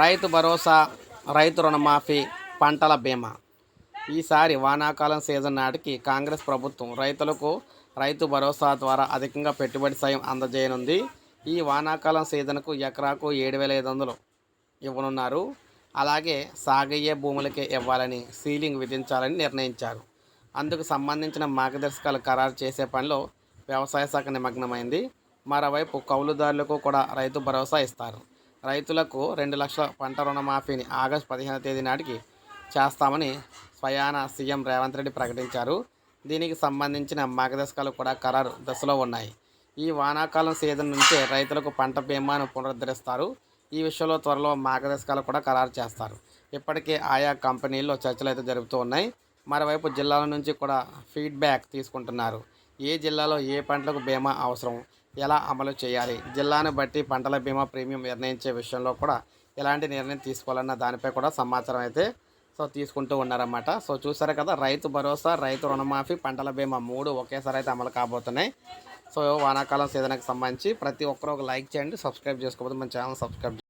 రైతు భరోసా రైతు రుణమాఫీ పంటల బీమా. ఈసారి వానాకాలం సీజన్ నాటికి కాంగ్రెస్ ప్రభుత్వం రైతులకు రైతు భరోసా ద్వారా అధికంగా పెట్టుబడి సాయం అందజేయనుంది. ఈ వానాకాలం సీజన్కు ఎకరాకు ఏడు వేల ఐదు వందలు ఇవ్వనున్నారు. అలాగే సాగయ్యే భూములకే ఇవ్వాలని సీలింగ్ విధించాలని నిర్ణయించారు. అందుకు సంబంధించిన మార్గదర్శకాలు ఖరారు చేసే పనిలో వ్యవసాయ శాఖ నిమగ్నమైంది. మరోవైపు కౌలుదారులకు కూడా రైతు భరోసా ఇస్తారు. రైతులకు రెండు లక్షల పంట రుణమాఫీని ఆగస్టు పదిహేను తేదీ నాటికి చేస్తామని స్వయాన సీఎం రేవంత్ రెడ్డి ప్రకటించారు. దీనికి సంబంధించిన మార్గదర్శకాలు కూడా ఖరారు దశలో ఉన్నాయి. ఈ వానాకాలం సీజన్ నుంచే రైతులకు పంట బీమాను పునరుద్ధరిస్తారు. ఈ విషయంలో త్వరలో మార్గదర్శకాలు కూడా ఖరారు చేస్తారు. ఇప్పటికే ఆయా కంపెనీల్లో చర్చలు అయితే జరుగుతూ ఉన్నాయి. మరోవైపు జిల్లాల నుంచి కూడా ఫీడ్బ్యాక్ తీసుకుంటున్నారు. ఏ జిల్లాలో ఏ పంటలకు బీమా అవసరం? ఎలా అమలు చేయాలి? జిల్లాను బట్టి పంటల బీమా ప్రీమియం నిర్ణయించే విషయంలో కూడా ఎలాంటి నిర్ణయం తీసుకోవాలన్న దానిపై కూడా సమాచారం అయితే సో తీసుకుంటూ ఉన్నారన్నమాట. సో చూసారు కదా రైతు భరోసా రైతు రుణమాఫీ పంటల బీమా మూడు ఒకేసారి అయితే అమలు కాబోతున్నాయి. సో వానాకాలం సీజన్కి సంబంధించి ప్రతి ఒక్కరూ ఒక లైక్ చేయండి సబ్స్క్రైబ్ చేసుకోకపోతే మన ఛానల్ సబ్స్క్రైబ్